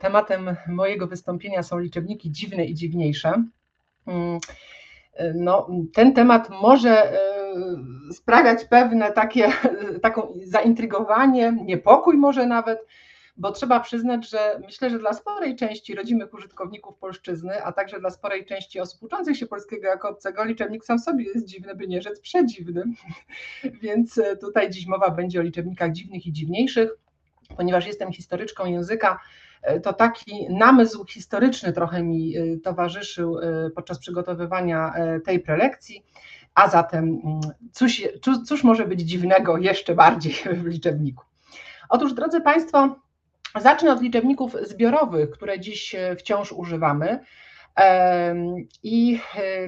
tematem mojego wystąpienia są liczebniki dziwne i dziwniejsze. Mm, no, ten temat może e, sprawiać pewne takie, taką zaintrygowanie, niepokój może nawet, bo trzeba przyznać, że myślę, że dla sporej części rodzimych użytkowników polszczyzny, a także dla sporej części osób uczących się polskiego jako obcego, liczebnik sam sobie jest dziwny, by nie rzec przedziwny. Więc tutaj dziś mowa będzie o liczebnikach dziwnych i dziwniejszych. Ponieważ jestem historyczką języka, to taki namysł historyczny trochę mi y, towarzyszył y, podczas przygotowywania tej prelekcji. A zatem mm, cóż, cóż może być dziwnego jeszcze bardziej w liczebniku? Otóż, drodzy Państwo, zacznę od liczebników zbiorowych, które dziś wciąż używamy i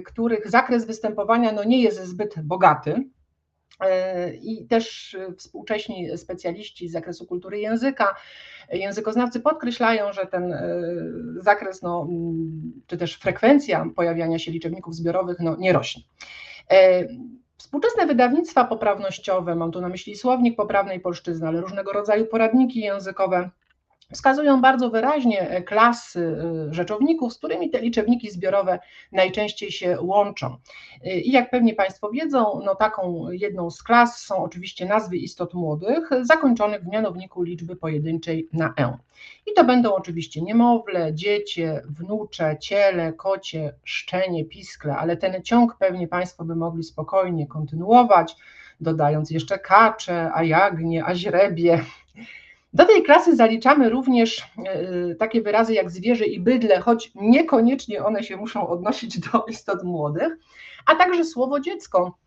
których zakres występowania no, nie jest zbyt bogaty. E, I też współcześni specjaliści z zakresu kultury języka, językoznawcy podkreślają, że ten e, zakres, no, czy też frekwencja pojawiania się liczebników zbiorowych no, nie rośnie. E, współczesne wydawnictwa poprawnościowe, mam tu na myśli słownik poprawnej polszczyzny, ale różnego rodzaju poradniki językowe, wskazują bardzo wyraźnie e, klasy e, rzeczowników, z którymi te liczebniki zbiorowe najczęściej się łączą. E, I jak pewnie Państwo wiedzą, no taką jedną z klas są oczywiście nazwy istot młodych, zakończonych w mianowniku liczby pojedynczej na e. I to będą oczywiście niemowlę, dziecię, wnucze, ciele, kocie, szczenie, piskle, ale ten ciąg pewnie Państwo by mogli spokojnie kontynuować, dodając jeszcze kacze, a jagnie, a źrebie, do tej klasy zaliczamy również e, takie wyrazy jak zwierzę i bydle, choć niekoniecznie one się muszą odnosić do istot młodych, a także słowo dziecko,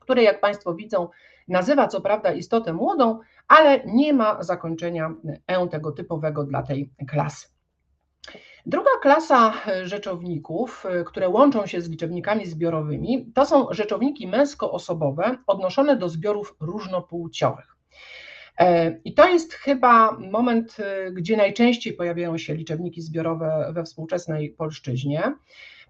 które jak Państwo widzą, nazywa co prawda istotę młodą, ale nie ma zakończenia e tego typowego dla tej klasy. Druga klasa rzeczowników, e, które łączą się z liczebnikami zbiorowymi, to są rzeczowniki męskoosobowe odnoszone do zbiorów różnopłciowych. E, I to jest chyba moment, e, gdzie najczęściej pojawiają się liczebniki zbiorowe we współczesnej polszczyźnie.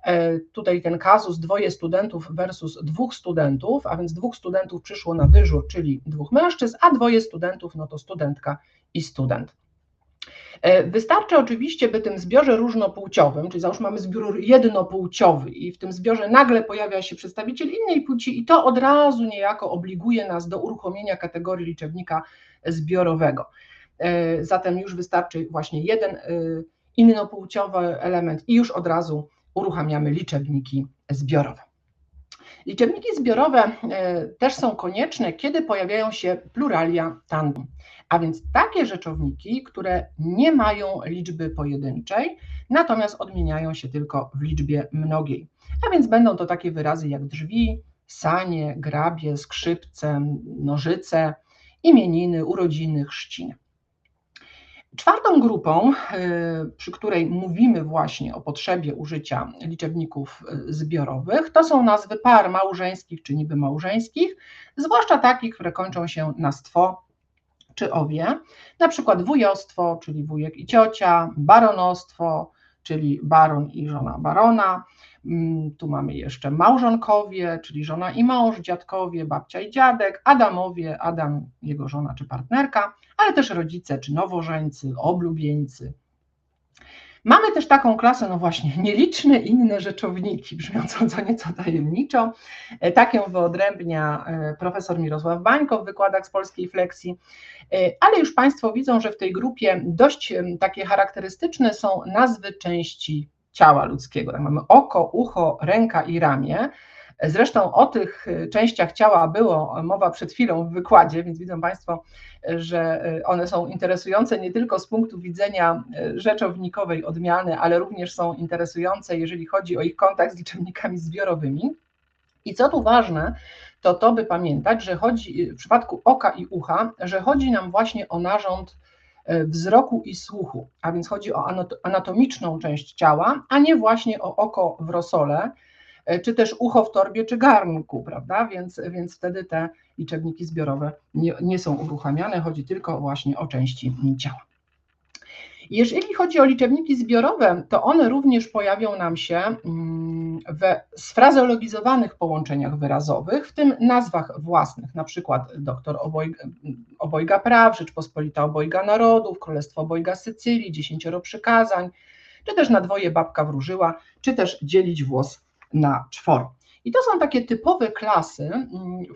E, tutaj ten kazus dwoje studentów versus dwóch studentów, a więc dwóch studentów przyszło na dyżur, czyli dwóch mężczyzn, a dwoje studentów, no to studentka i student. Wystarczy oczywiście, by tym zbiorze różnopłciowym, czyli załóżmy mamy zbiór jednopłciowy i w tym zbiorze nagle pojawia się przedstawiciel innej płci i to od razu niejako obliguje nas do uruchomienia kategorii liczebnika zbiorowego. E, zatem już wystarczy właśnie jeden e, innopłciowy element i już od razu uruchamiamy liczebniki zbiorowe. Liczebniki zbiorowe e, też są konieczne, kiedy pojawiają się pluralia tandem, a więc takie rzeczowniki, które nie mają liczby pojedynczej, natomiast odmieniają się tylko w liczbie mnogiej. A więc będą to takie wyrazy jak drzwi, sanie, grabie, skrzypce, nożyce, imieniny, urodziny, chrzciny. Czwartą grupą, e, przy której mówimy właśnie o potrzebie użycia liczebników e, zbiorowych, to są nazwy par małżeńskich czy niby małżeńskich, zwłaszcza takich, które kończą się na stwo czy owie, na przykład wujostwo, czyli wujek i ciocia, baronostwo, czyli baron i żona barona, tu mamy jeszcze małżonkowie, czyli żona i mąż, dziadkowie, babcia i dziadek, Adamowie, Adam, jego żona czy partnerka, ale też rodzice czy nowożeńcy, oblubieńcy. Mamy też taką klasę, no właśnie, nieliczne inne rzeczowniki, brzmiącą co nieco tajemniczo. E, tak ją wyodrębnia e, profesor Mirosław Bańko w wykładach z polskiej flexi, e, ale już Państwo widzą, że w tej grupie dość takie charakterystyczne są nazwy części ciała ludzkiego. Tak mamy oko, ucho, ręka i ramię. Zresztą o tych y, częściach ciała było mowa przed chwilą w wykładzie, więc widzą Państwo, że y, one są interesujące nie tylko z punktu widzenia y, rzeczownikowej odmiany, ale również są interesujące, jeżeli chodzi o ich kontakt z liczebnikami zbiorowymi. I co tu ważne, to to, by pamiętać, że chodzi w przypadku oka i ucha, że chodzi nam właśnie o narząd wzroku i słuchu, a więc chodzi o anatomiczną część ciała, a nie właśnie o oko w rosole, e, czy też ucho w torbie, czy garnku, prawda? Więc, więc wtedy te liczebniki zbiorowe nie, nie są uruchamiane, chodzi tylko właśnie o części ciała. Jeżeli chodzi o liczebniki zbiorowe, to one również pojawią nam się mm, we sfrazeologizowanych połączeniach wyrazowych, w tym nazwach własnych, na przykład doktor obojga, obojga praw, Rzeczpospolita obojga narodów, Królestwo obojga Sycylii, dziesięcioro przykazań, czy też na dwoje babka wróżyła, czy też dzielić włos na czworo. I to są takie typowe klasy,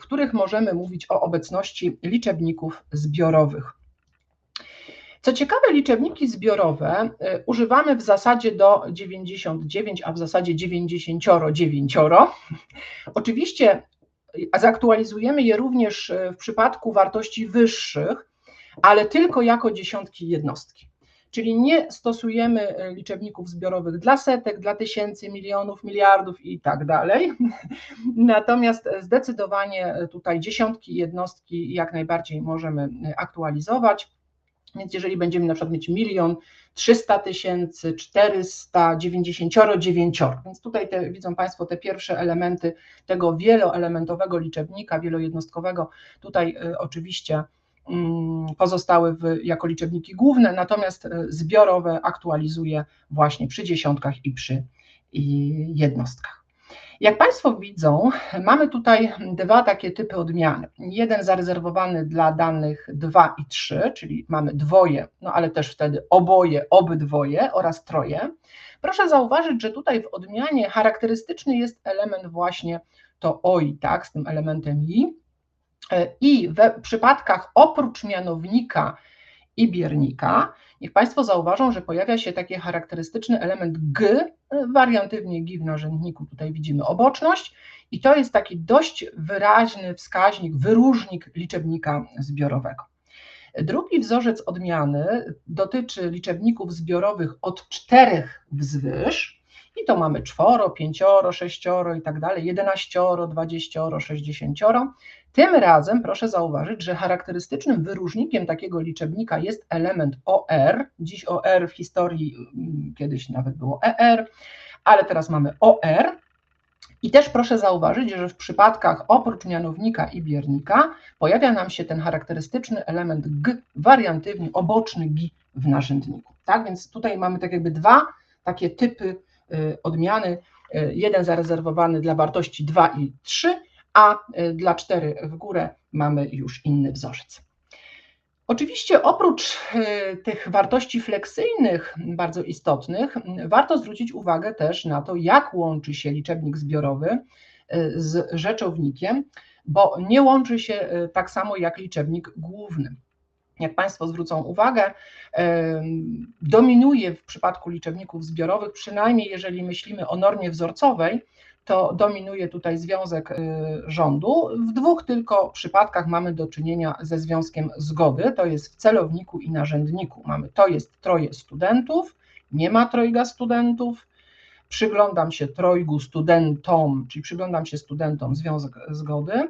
w których możemy mówić o obecności liczebników zbiorowych. Co ciekawe, liczebniki zbiorowe y, używamy w zasadzie do 99, a w zasadzie 99. Oczywiście zaktualizujemy je również y, w przypadku wartości wyższych, ale tylko jako dziesiątki jednostki. Czyli nie stosujemy y, liczebników zbiorowych dla setek, dla tysięcy, milionów, miliardów i tak dalej. Natomiast zdecydowanie tutaj dziesiątki jednostki jak najbardziej możemy aktualizować. Więc jeżeli będziemy na przykład mieć milion 300 tysięcy, 499, więc tutaj te, widzą Państwo te pierwsze elementy tego wieloelementowego liczebnika, wielojednostkowego, tutaj y, oczywiście mm, pozostały w, jako liczebniki główne, natomiast y, zbiorowe aktualizuje właśnie przy dziesiątkach i przy jednostkach. Jak Państwo widzą, mamy tutaj dwa takie typy odmiany. Jeden zarezerwowany dla danych 2 i 3, czyli mamy dwoje, no ale też wtedy oboje, obydwoje oraz troje. Proszę zauważyć, że tutaj w odmianie charakterystyczny jest element właśnie to oi, tak, z tym elementem i. I w przypadkach oprócz mianownika i biernika Niech Państwo zauważą, że pojawia się taki charakterystyczny element g, wariantywnie g w narzędniku, tutaj widzimy oboczność i to jest taki dość wyraźny wskaźnik, wyróżnik liczebnika zbiorowego. Drugi wzorzec odmiany dotyczy liczebników zbiorowych od czterech wzwyż, i to mamy czworo, pięcioro, sześcioro i tak dalej, jedenaścioro, dwadzieścioro, sześćdziesięcioro. Tym razem proszę zauważyć, że charakterystycznym wyróżnikiem takiego liczebnika jest element OR. Dziś OR w historii mm, kiedyś nawet było ER, ale teraz mamy OR. I też proszę zauważyć, że w przypadkach oprócz mianownika i biernika pojawia nam się ten charakterystyczny element G, wariantywnie oboczny G w narzędniku. Tak więc tutaj mamy tak jakby dwa takie typy odmiany. Y, jeden zarezerwowany dla wartości 2 i 3, a y, dla 4 w górę mamy już inny wzorzec. Oczywiście oprócz y, tych wartości fleksyjnych, bardzo istotnych, warto zwrócić uwagę też na to, jak łączy się liczebnik zbiorowy y, z rzeczownikiem, bo nie łączy się tak samo jak liczebnik główny. Jak Państwo zwrócą uwagę, dominuje w przypadku liczebników zbiorowych, przynajmniej jeżeli myślimy o normie wzorcowej, to dominuje tutaj związek y, rządu. W dwóch tylko przypadkach mamy do czynienia ze związkiem zgody, to jest w celowniku i narzędniku. Mamy to jest troje studentów, nie ma trojga studentów, przyglądam się trojgu studentom, czyli przyglądam się studentom związek zgody.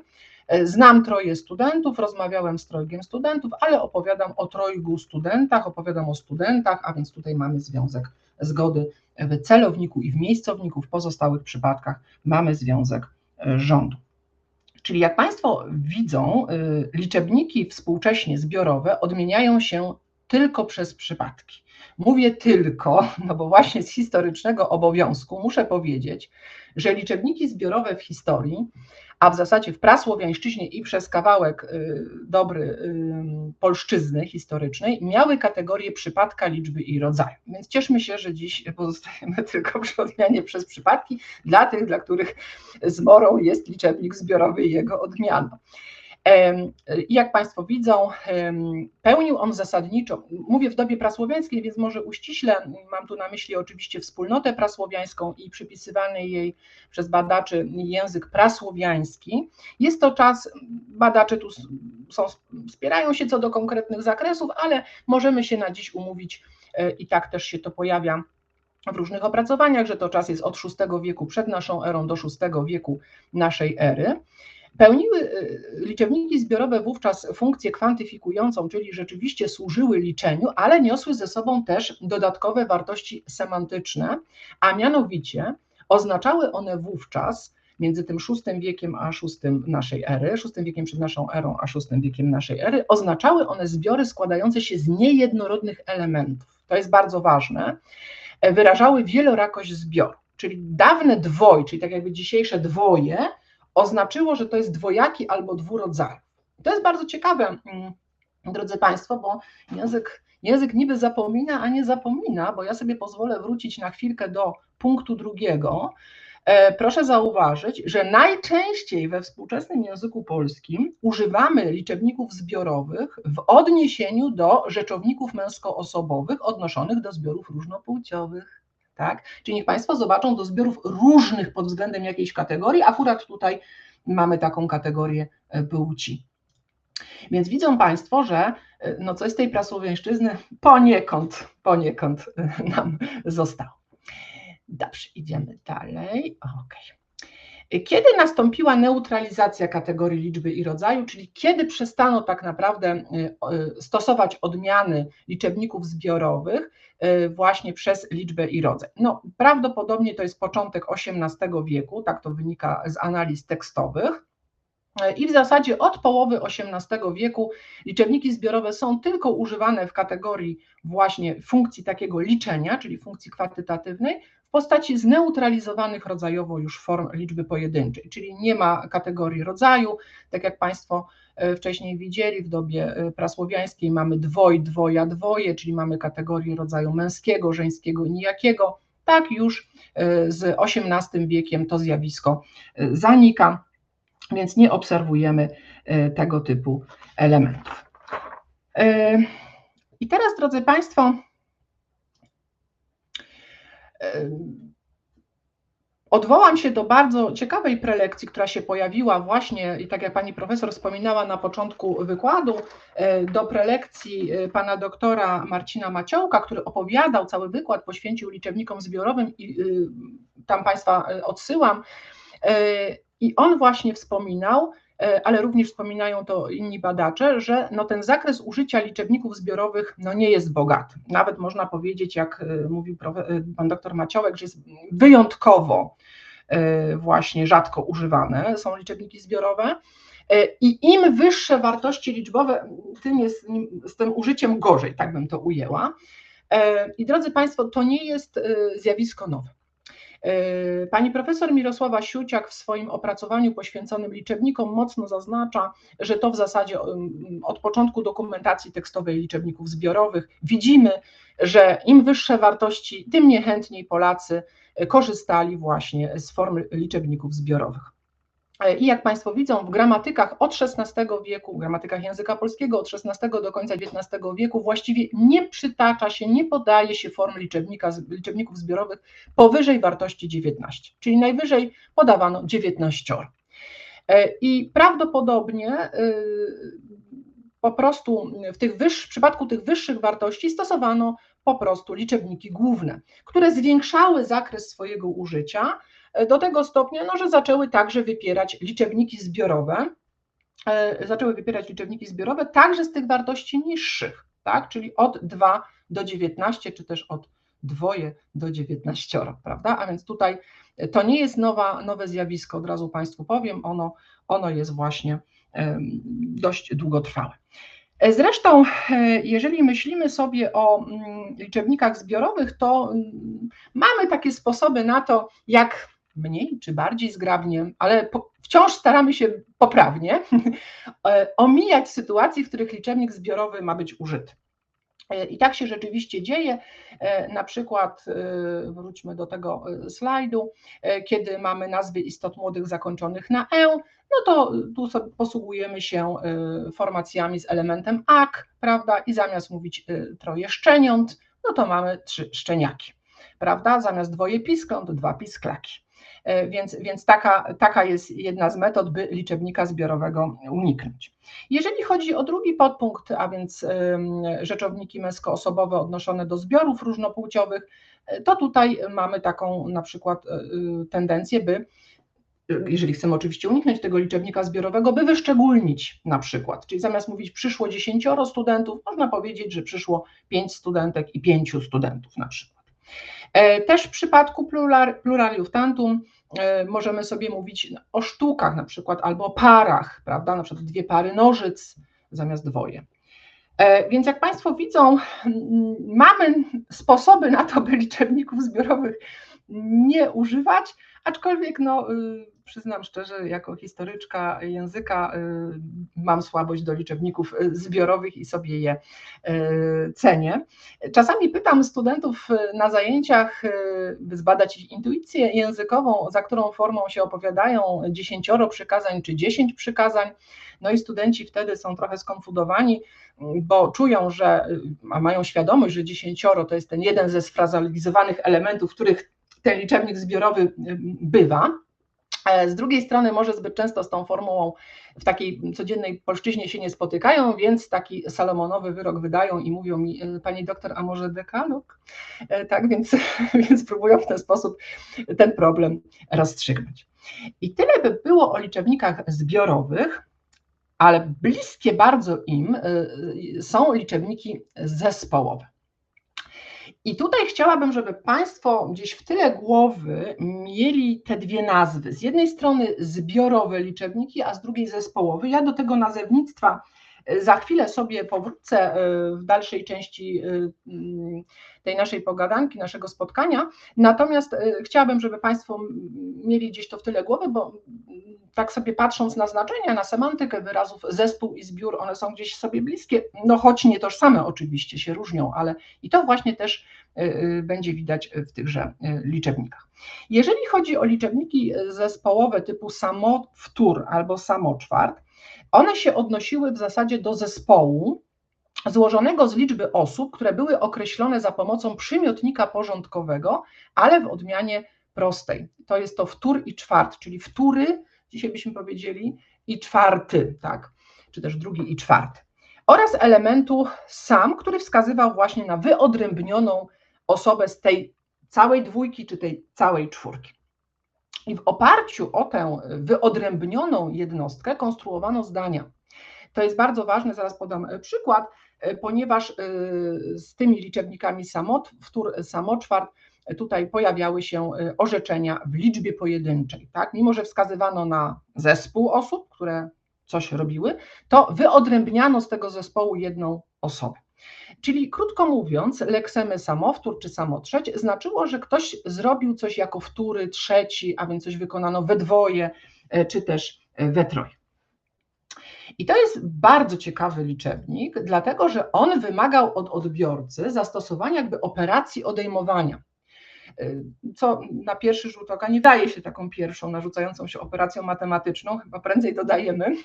Znam troje studentów, rozmawiałem z trojgiem studentów, ale opowiadam o trojgu studentach, opowiadam o studentach, a więc tutaj mamy związek zgody w celowniku i w miejscowniku, w pozostałych przypadkach mamy związek e, rządu. Czyli jak Państwo widzą, e, liczebniki współcześnie zbiorowe odmieniają się tylko przez przypadki. Mówię tylko, no bo właśnie z historycznego obowiązku muszę powiedzieć, że liczebniki zbiorowe w historii a w zasadzie w prasłowiańszczyźnie i przez kawałek y, dobry y, polszczyzny historycznej miały kategorię przypadka, liczby i rodzaju. Więc cieszmy się, że dziś pozostajemy tylko przy odmianie przez przypadki dla tych, dla których zmorą jest liczebnik zbiorowy i jego odmiana. Jak Państwo widzą, pełnił on zasadniczo, mówię w dobie prasłowiańskiej, więc może uściśle, mam tu na myśli oczywiście wspólnotę prasłowiańską i przypisywany jej przez badaczy język prasłowiański. Jest to czas, badacze tu są, wspierają się co do konkretnych zakresów, ale możemy się na dziś umówić e, i tak też się to pojawia w różnych opracowaniach, że to czas jest od VI wieku przed naszą erą do VI wieku naszej ery. Pełniły y, liczewniki zbiorowe wówczas funkcję kwantyfikującą, czyli rzeczywiście służyły liczeniu, ale niosły ze sobą też dodatkowe wartości semantyczne, a mianowicie oznaczały one wówczas między tym VI wiekiem a VI naszej ery, VI wiekiem przed naszą erą a VI wiekiem naszej ery, oznaczały one zbiory składające się z niejednorodnych elementów. To jest bardzo ważne. Wyrażały wielorakość zbioru. czyli dawne dwoj, czyli tak jakby dzisiejsze dwoje, oznaczyło, że to jest dwojaki albo dwurodzaj. To jest bardzo ciekawe, mm, drodzy Państwo, bo język, język niby zapomina, a nie zapomina, bo ja sobie pozwolę wrócić na chwilkę do punktu drugiego. E, proszę zauważyć, że najczęściej we współczesnym języku polskim używamy liczebników zbiorowych w odniesieniu do rzeczowników męskoosobowych odnoszonych do zbiorów różnopłciowych. Tak? Czyli niech Państwo zobaczą do zbiorów różnych pod względem jakiejś kategorii, akurat tutaj mamy taką kategorię e, płci. Więc widzą Państwo, że e, no coś z tej prasłowiańszczyzny poniekąd, poniekąd nam zostało. Dobrze, idziemy dalej. Okay. Kiedy nastąpiła neutralizacja kategorii liczby i rodzaju, czyli kiedy przestano tak naprawdę y, y, stosować odmiany liczebników zbiorowych y, właśnie przez liczbę i rodzaj? No, prawdopodobnie to jest początek XVIII wieku, tak to wynika z analiz tekstowych. I w zasadzie od połowy XVIII wieku liczebniki zbiorowe są tylko używane w kategorii właśnie funkcji takiego liczenia, czyli funkcji kwantytatywnej, w postaci zneutralizowanych rodzajowo już form liczby pojedynczej, czyli nie ma kategorii rodzaju, tak jak Państwo e, wcześniej widzieli, w dobie e, prasłowiańskiej mamy dwoj, dwoja, dwoje, czyli mamy kategorię rodzaju męskiego, żeńskiego, nijakiego. Tak już e, z XVIII wiekiem to zjawisko zanika, więc nie obserwujemy tego typu elementów. I teraz, drodzy Państwo, Odwołam się do bardzo ciekawej prelekcji, która się pojawiła właśnie, i tak jak pani profesor wspominała na początku wykładu, e, do prelekcji e, pana doktora Marcina Maciołka, który opowiadał cały wykład, poświęcił liczebnikom zbiorowym i y, tam państwa e, odsyłam. I on właśnie wspominał, ale również wspominają to inni badacze, że no ten zakres użycia liczebników zbiorowych no nie jest bogaty. Nawet można powiedzieć, jak e, mówił e, pan doktor Maciołek, że jest wyjątkowo właśnie rzadko używane są liczebniki zbiorowe. I im wyższe wartości liczbowe, tym jest z tym użyciem gorzej, tak bym to ujęła. I drodzy Państwo, to nie jest zjawisko nowe. E, pani profesor Mirosława Siuciak w swoim opracowaniu poświęconym liczebnikom mocno zaznacza, że to w zasadzie od początku dokumentacji tekstowej liczebników zbiorowych widzimy, że im wyższe wartości, tym niechętniej Polacy korzystali właśnie z form liczebników zbiorowych. E, I jak Państwo widzą, w gramatykach od XVI wieku, gramatykach języka polskiego od XVI do końca XIX wieku właściwie nie przytacza się, nie podaje się form liczebnika, liczebników zbiorowych powyżej wartości 19, czyli najwyżej podawano 19. E, I prawdopodobnie e, po prostu w, tych w przypadku tych wyższych wartości stosowano po prostu liczebniki główne, które zwiększały zakres swojego użycia, do tego stopnia, no, że zaczęły także wypierać liczebniki zbiorowe, e, zaczęły wypierać liczebniki zbiorowe także z tych wartości niższych, tak, czyli od 2 do 19, czy też od dwoje do 19, prawda? A więc tutaj to nie jest nowa, nowe zjawisko, od razu Państwu powiem, ono, ono jest właśnie dość długotrwałe. E, zresztą, e, jeżeli myślimy sobie o mm, liczebnikach zbiorowych, to mm, mamy takie sposoby na to, jak mniej czy bardziej zgrabnie, ale po, wciąż staramy się poprawnie e, omijać sytuacje, w których liczebnik zbiorowy ma być użyty. E, I tak się rzeczywiście dzieje. E, na przykład, wróćmy do tego slajdu, kiedy mamy nazwy istot młodych zakończonych na e, no to tu posługujemy się formacjami z elementem ak, prawda? I zamiast mówić troje szczeniąt, no to mamy trzy szczeniaki, prawda? Zamiast dwoje piskląt, dwa pisklaki. E, więc, więc taka, taka jest jedna z metod, by liczebnika zbiorowego uniknąć. Jeżeli chodzi o drugi podpunkt, a więc rzeczowniki męskoosobowe odnoszone do zbiorów różnopłciowych, e, to tutaj mamy taką na przykład e, tendencję, by jeżeli chcemy oczywiście uniknąć tego liczebnika zbiorowego, by wyszczególnić na przykład, czyli zamiast mówić przyszło dziesięcioro studentów, można powiedzieć, że przyszło pięć studentek i pięciu studentów na przykład. Też w przypadku pluraliów tantum E, możemy sobie mówić o sztukach na przykład, albo o parach, prawda, na przykład dwie pary nożyc zamiast dwoje. E, więc jak Państwo widzą, mamy sposoby na to, by liczebników zbiorowych nie używać, aczkolwiek no, y, przyznam szczerze, jako historyczka języka y, mam słabość do liczebników zbiorowych i sobie je cenię. Czasami pytam studentów na zajęciach, by zbadać ich intuicję językową, za którą formą się opowiadają dziesięcioro przykazań czy dziesięć przykazań. No i studenci wtedy są trochę skonfudowani, bo czują, że a mają świadomość, że dziesięcioro to jest ten jeden ze sfrazalizowanych elementów, których ten liczebnik zbiorowy bywa. Z drugiej strony, może zbyt często z tą formułą w takiej codziennej polszczyźnie się nie spotykają, więc taki salomonowy wyrok wydają i mówią mi, pani doktor, a może dekalog? E, tak, więc, więc próbują w ten sposób ten problem rozstrzygnąć. I tyle by było o liczebnikach zbiorowych ale bliskie bardzo im są liczebniki zespołowe. I tutaj chciałabym, żeby Państwo gdzieś w tyle głowy mieli te dwie nazwy. Z jednej strony zbiorowe liczebniki, a z drugiej zespołowe. Ja do tego nazewnictwa za chwilę sobie powrócę e, w dalszej części e, tej naszej pogadanki, naszego spotkania. Natomiast e, chciałabym, żeby Państwo mieli gdzieś to w tyle głowy, bo tak sobie patrząc na znaczenia, na semantykę wyrazów zespół i zbiór, one są gdzieś sobie bliskie, no choć nie tożsame oczywiście, się różnią, ale i to właśnie też będzie widać w tychże liczebnikach. Jeżeli chodzi o liczebniki zespołowe typu samowtór albo samoczwart, one się odnosiły w zasadzie do zespołu złożonego z liczby osób, które były określone za pomocą przymiotnika porządkowego, ale w odmianie prostej. To jest to wtór i czwart, czyli wtóry, dzisiaj byśmy powiedzieli, i czwarty, tak, czy też drugi i czwarty. Oraz elementu sam, który wskazywał właśnie na wyodrębnioną osobę z tej całej dwójki, czy tej całej czwórki. I w oparciu o tę wyodrębnioną jednostkę konstruowano zdania. To jest bardzo ważne, zaraz podam e, przykład, ponieważ e, z tymi liczebnikami samot, wtór, samoczwart, tutaj pojawiały się orzeczenia w liczbie pojedynczej. Tak? Mimo, że wskazywano na zespół osób, które coś robiły, to wyodrębniano z tego zespołu jedną osobę. Czyli krótko mówiąc, leksemy samowtór czy samotrzeć znaczyło, że ktoś zrobił coś jako wtóry, trzeci, a więc coś wykonano we dwoje e, czy też e, we troje. I to jest bardzo ciekawy liczebnik, dlatego że on wymagał od odbiorcy zastosowania jakby operacji odejmowania co na pierwszy rzut oka nie daje się taką pierwszą narzucającą się operacją matematyczną, chyba prędzej dodajemy,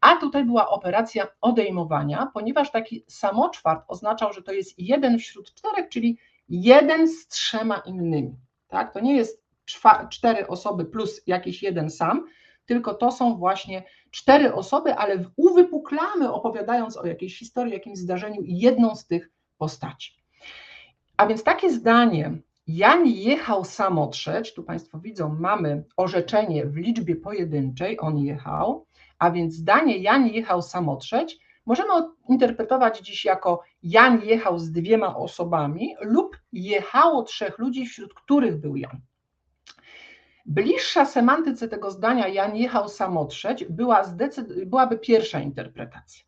a tutaj była operacja odejmowania, ponieważ taki samoczwart oznaczał, że to jest jeden wśród czterech, czyli jeden z trzema innymi. Tak? To nie jest cztery osoby plus jakiś jeden sam, tylko to są właśnie cztery osoby, ale uwypuklamy, opowiadając o jakiejś historii, jakimś zdarzeniu, jedną z tych postaci. A więc takie zdanie, Jan jechał samotrzeć, tu Państwo widzą, mamy orzeczenie w liczbie pojedynczej, on jechał, a więc zdanie Jan jechał samotrzeć możemy interpretować dziś jako Jan jechał z dwiema osobami lub jechało trzech ludzi, wśród których był Jan. Bliższa semantyce tego zdania Jan jechał samotrzeć była byłaby pierwsza interpretacja.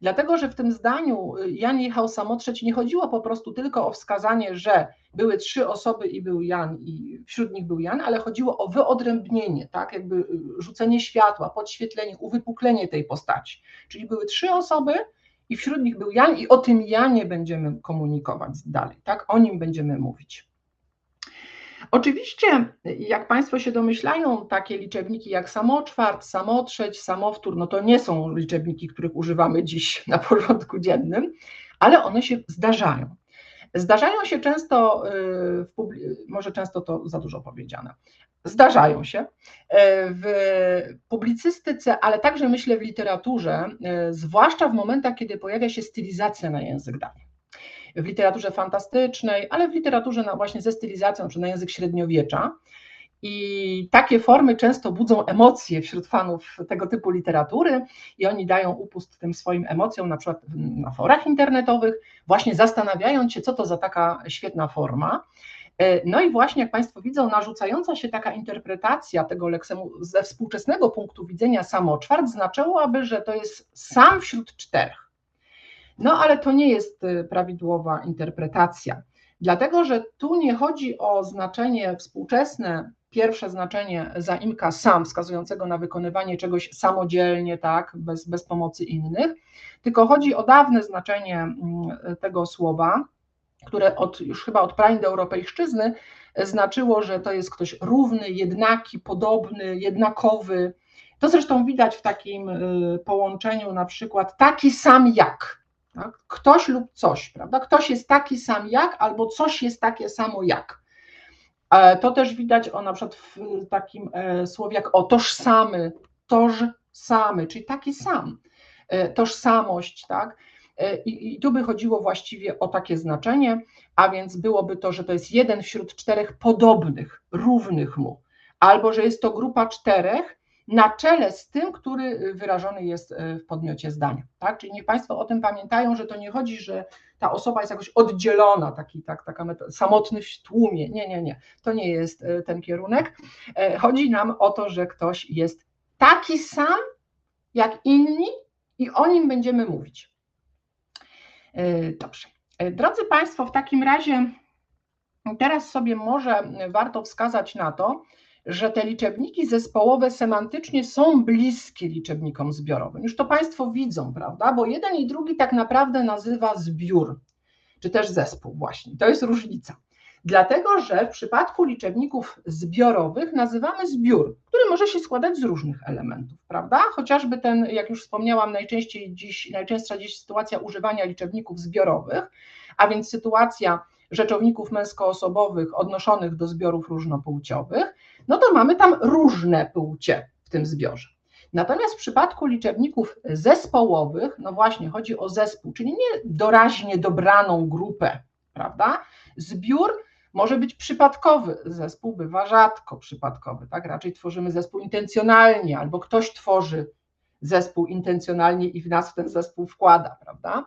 Dlatego, że w tym zdaniu y, Jan jechał samotrzeć nie chodziło po prostu tylko o wskazanie, że były trzy osoby i był Jan i wśród nich był Jan, ale chodziło o wyodrębnienie, tak, jakby y, rzucenie światła, podświetlenie, uwypuklenie tej postaci. Czyli były trzy osoby i wśród nich był Jan i o tym Janie będziemy komunikować dalej, tak, o nim będziemy mówić. Oczywiście, jak Państwo się domyślają, takie liczebniki jak samoczwart, samotrzeć, samowtór, no to nie są liczebniki, których używamy dziś na porządku dziennym, ale one się zdarzają. Zdarzają się często, y, może często to za dużo powiedziane, zdarzają się y, w publicystyce, ale także myślę w literaturze, y, zwłaszcza w momentach, kiedy pojawia się stylizacja na język dawny w literaturze fantastycznej, ale w literaturze na, właśnie ze stylizacją, czy na język średniowiecza. I takie formy często budzą emocje wśród fanów tego typu literatury, i oni dają upust tym swoim emocjom, na przykład na forach internetowych, właśnie zastanawiając się, co to za taka świetna forma. No i właśnie, jak Państwo widzą, narzucająca się taka interpretacja tego leksemu ze współczesnego punktu widzenia samoczwart znaczyłaby, że to jest sam wśród czterech. No ale to nie jest y, prawidłowa interpretacja. Dlatego, że tu nie chodzi o znaczenie współczesne, pierwsze znaczenie zaimka sam, wskazującego na wykonywanie czegoś samodzielnie, tak, bez, bez pomocy innych, tylko chodzi o dawne znaczenie mm, tego słowa, które od, już chyba od praindoeuropejszczyzny znaczyło, że to jest ktoś równy, jednaki, podobny, jednakowy. To zresztą widać w takim y, połączeniu na przykład taki sam jak. Tak? Ktoś lub coś, prawda? Ktoś jest taki sam jak, albo coś jest takie samo jak. E, to też widać o na przykład w takim e, słowie jak o tożsamy, tożsamy, czyli taki sam, e, tożsamość, tak? I, I, tu by chodziło właściwie o takie znaczenie, a więc byłoby to, że to jest jeden wśród czterech podobnych, równych mu, albo że jest to grupa czterech, na czele z tym, który wyrażony jest e, w podmiocie zdania. Tak? Czyli niech Państwo o tym pamiętają, że to nie chodzi, że ta osoba jest jakoś oddzielona, taki, tak, taka samotny w tłumie. Nie, nie, nie. To nie jest e, ten kierunek. E, chodzi nam o to, że ktoś jest taki sam jak inni i o nim będziemy mówić. Dobrze. Drodzy Państwo, w takim razie teraz sobie może warto wskazać na to, że te liczebniki zespołowe semantycznie są bliskie liczebnikom zbiorowym. Już to Państwo widzą, prawda? Bo jeden i drugi tak naprawdę nazywa zbiór, czy też zespół, właśnie. To jest różnica. Dlatego, że w przypadku liczebników zbiorowych nazywamy zbiór, który może się składać z różnych elementów, prawda? Chociażby ten, jak już wspomniałam, najczęściej dziś, najczęstsza dziś sytuacja używania liczebników zbiorowych, a więc sytuacja rzeczowników męskoosobowych odnoszonych do zbiorów różnopłciowych, no to mamy tam różne płcie w tym zbiorze. Natomiast w przypadku liczebników zespołowych, no właśnie chodzi o zespół, czyli nie doraźnie dobraną grupę, prawda? Zbiór może być przypadkowy, zespół bywa rzadko przypadkowy, tak? Raczej tworzymy zespół intencjonalnie, albo ktoś tworzy zespół intencjonalnie i w nas w ten zespół wkłada, prawda?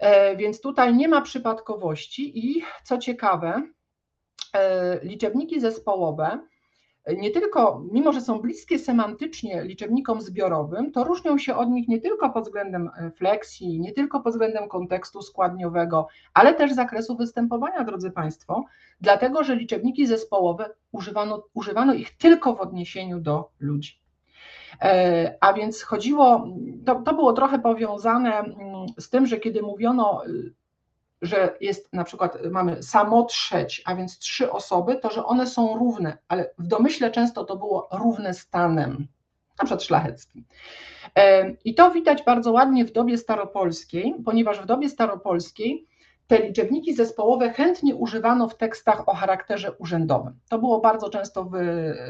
E, więc tutaj nie ma przypadkowości i co ciekawe, e, liczebniki zespołowe nie tylko, mimo że są bliskie semantycznie liczebnikom zbiorowym, to różnią się od nich nie tylko pod względem e, fleksji, nie tylko pod względem kontekstu składniowego, ale też zakresu występowania, drodzy Państwo, dlatego że liczebniki zespołowe używano, używano ich tylko w odniesieniu do ludzi. E, a więc chodziło, to, to było trochę powiązane mm, z tym, że kiedy mówiono, y, że jest na przykład, mamy samotrzeć, a więc trzy osoby, to że one są równe, ale w domyśle często to było równe stanem, na przykład szlacheckim. E, I to widać bardzo ładnie w dobie staropolskiej, ponieważ w dobie staropolskiej te liczebniki zespołowe chętnie używano w tekstach o charakterze urzędowym. To było bardzo często w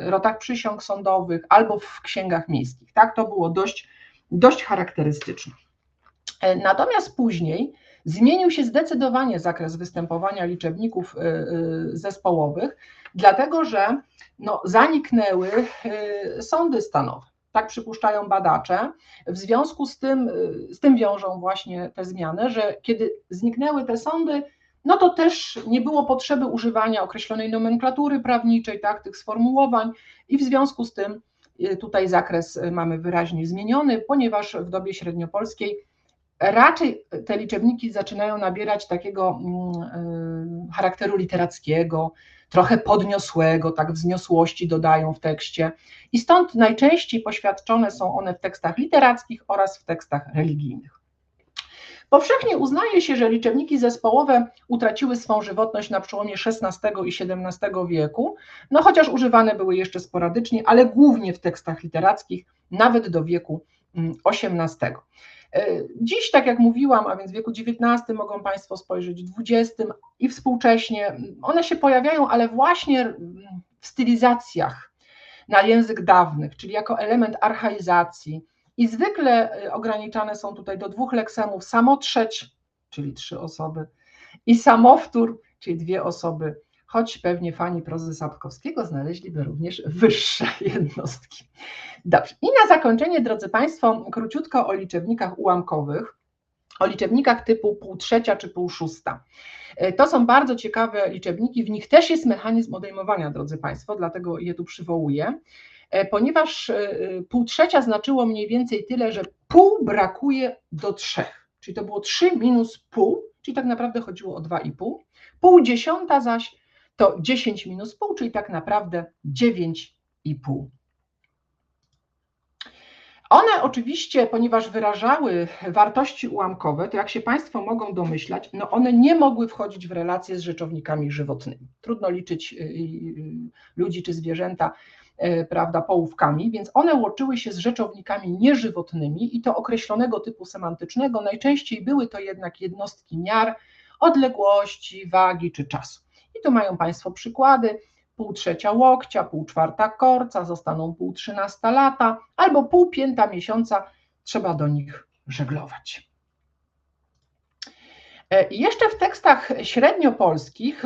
rotach przysiąg sądowych albo w księgach miejskich. Tak, to było dość, dość charakterystyczne. E, natomiast później zmienił się zdecydowanie zakres występowania liczebników e, e, zespołowych, dlatego że no, zaniknęły sądy stanowe tak przypuszczają badacze. W związku z tym, y, z tym wiążą właśnie te zmiany, że kiedy zniknęły te sądy, no to też nie było potrzeby używania określonej nomenklatury prawniczej, tak, tych sformułowań i w związku z tym y, tutaj zakres y, mamy wyraźnie zmieniony, ponieważ w dobie średniopolskiej raczej te liczebniki zaczynają nabierać takiego mm, charakteru literackiego, trochę podniosłego, tak wzniosłości dodają w tekście. I stąd najczęściej poświadczone są one w tekstach literackich oraz w tekstach religijnych. Powszechnie uznaje się, że liczebniki zespołowe utraciły swą żywotność na przełomie XVI i XVII wieku, no chociaż używane były jeszcze sporadycznie, ale głównie w tekstach literackich, nawet do wieku XVIII. E, dziś, tak jak mówiłam, a więc w wieku XIX mogą Państwo spojrzeć, XX i współcześnie, one się pojawiają, ale właśnie w stylizacjach na język dawnych, czyli jako element archaizacji. I zwykle e, ograniczane są tutaj do dwóch leksemów: samotrzeć, czyli trzy osoby, i samowtór, czyli dwie osoby choć pewnie fani prozy Sapkowskiego znaleźliby również wyższe jednostki. Dobrze. I na zakończenie, drodzy Państwo, króciutko o liczebnikach ułamkowych, o liczebnikach typu pół trzecia czy pół szósta. E, to są bardzo ciekawe liczebniki, w nich też jest mechanizm odejmowania, drodzy Państwo, dlatego je tu przywołuję, e, ponieważ e, pół trzecia znaczyło mniej więcej tyle, że pół brakuje do trzech, czyli to było 3 minus pół, czyli tak naprawdę chodziło o 2,5. pół dziesiąta zaś to 10 minus pół, czyli tak naprawdę 9,5. One oczywiście, ponieważ wyrażały wartości ułamkowe, to jak się Państwo mogą domyślać, no one nie mogły wchodzić w relacje z rzeczownikami żywotnymi. Trudno liczyć y, y, ludzi czy zwierzęta, y, prawda, połówkami, więc one łączyły się z rzeczownikami nieżywotnymi i to określonego typu semantycznego. Najczęściej były to jednak jednostki miar, odległości, wagi czy czasu. I tu mają Państwo przykłady pół trzecia łokcia, pół czwarta korca, zostaną pół trzynasta lata, albo pół pięta miesiąca, trzeba do nich żeglować. E, jeszcze w tekstach średniopolskich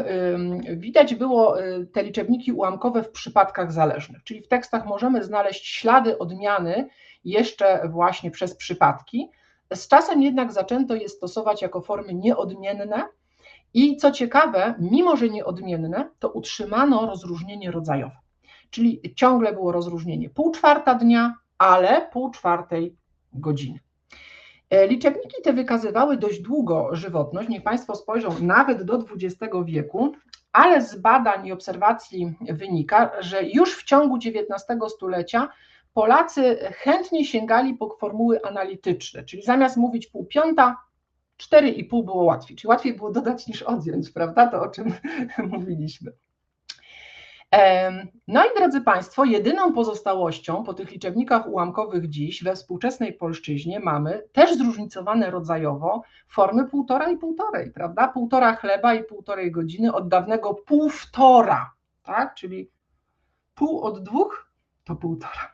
widać było y, te liczebniki ułamkowe w przypadkach zależnych, czyli w tekstach możemy znaleźć ślady odmiany jeszcze właśnie przez przypadki. Z czasem jednak zaczęto je stosować jako formy nieodmienne, i co ciekawe, mimo że nieodmienne, to utrzymano rozróżnienie rodzajowe. Czyli ciągle było rozróżnienie pół czwarta dnia, ale pół czwartej godziny. E, liczebniki te wykazywały dość długo żywotność, niech Państwo spojrzą, nawet do XX wieku, ale z badań i obserwacji wynika, że już w ciągu XIX stulecia Polacy chętnie sięgali po formuły analityczne, czyli zamiast mówić pół piąta, 4,5 było łatwiej, czyli łatwiej było dodać niż odjąć, prawda? To o czym mówiliśmy. No i drodzy Państwo, jedyną pozostałością po tych liczebnikach ułamkowych dziś we współczesnej polszczyźnie mamy też zróżnicowane rodzajowo formy półtora i półtorej, prawda? Półtora chleba i półtorej godziny od dawnego półtora, tak? Czyli pół od dwóch to półtora.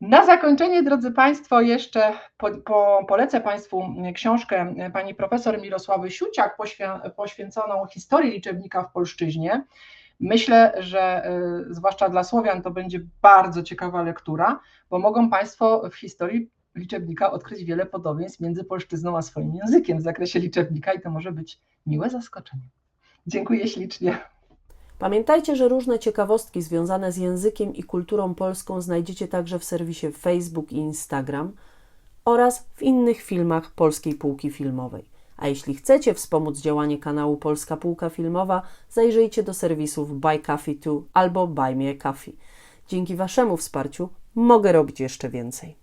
Na zakończenie, drodzy Państwo, jeszcze po, po, polecę Państwu książkę pani profesor Mirosławy Siuciak poświę, poświęconą historii liczebnika w polszczyźnie. Myślę, że y, zwłaszcza dla Słowian to będzie bardzo ciekawa lektura, bo mogą Państwo w historii liczebnika odkryć wiele podobieństw między polszczyzną a swoim językiem w zakresie liczebnika i to może być miłe zaskoczenie. Dziękuję ślicznie. Pamiętajcie, że różne ciekawostki związane z językiem i kulturą polską znajdziecie także w serwisie Facebook i Instagram oraz w innych filmach Polskiej Półki Filmowej. A jeśli chcecie wspomóc działanie kanału Polska Półka Filmowa, zajrzyjcie do serwisów Buy Coffee 2 albo Buy Me Coffee. Dzięki Waszemu wsparciu mogę robić jeszcze więcej.